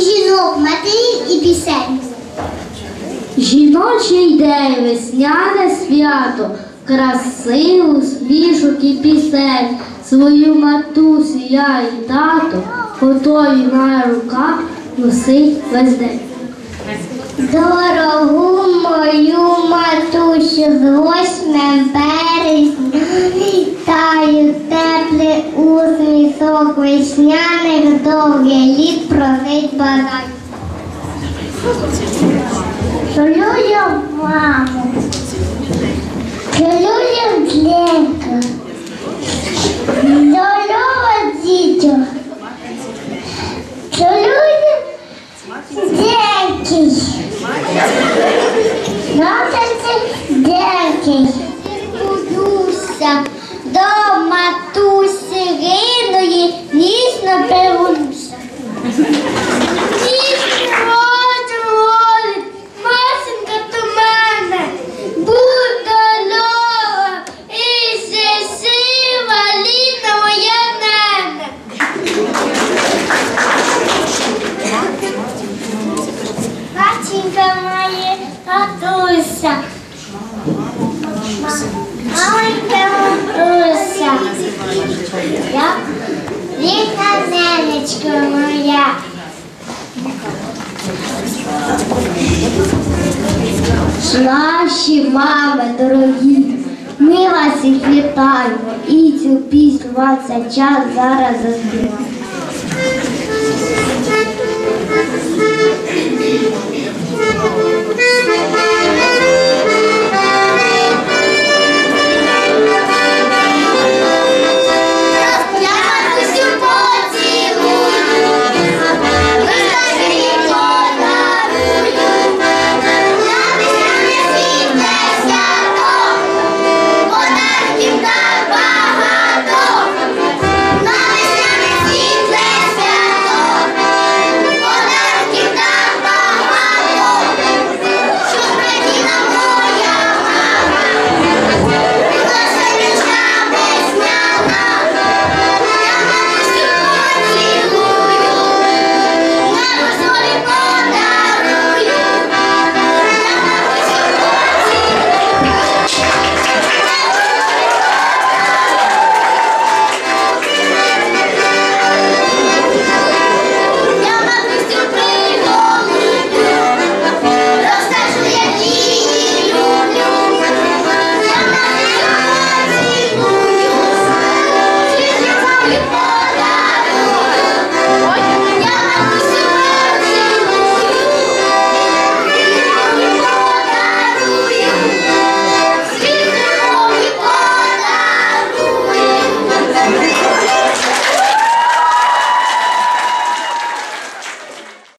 жінок, матерів і пісень. Жіночий день, весняне свято, красиву свіжу і пісень. Свою матусю я і тато готові на руках носить весь день. Дорогу мою матусю з 8 березня вітаю теплий усмішок весняних довгих літ прожить бажаю. Целую маму, целую Гленка, здорово дітю, целую Дякий. Носиться дякий. Будуся Маленька. Я Віка ненечко моя. Наші мами дорогі, ми вас всіх вітаємо і цю пісню вам цей час зараз заспіваємо.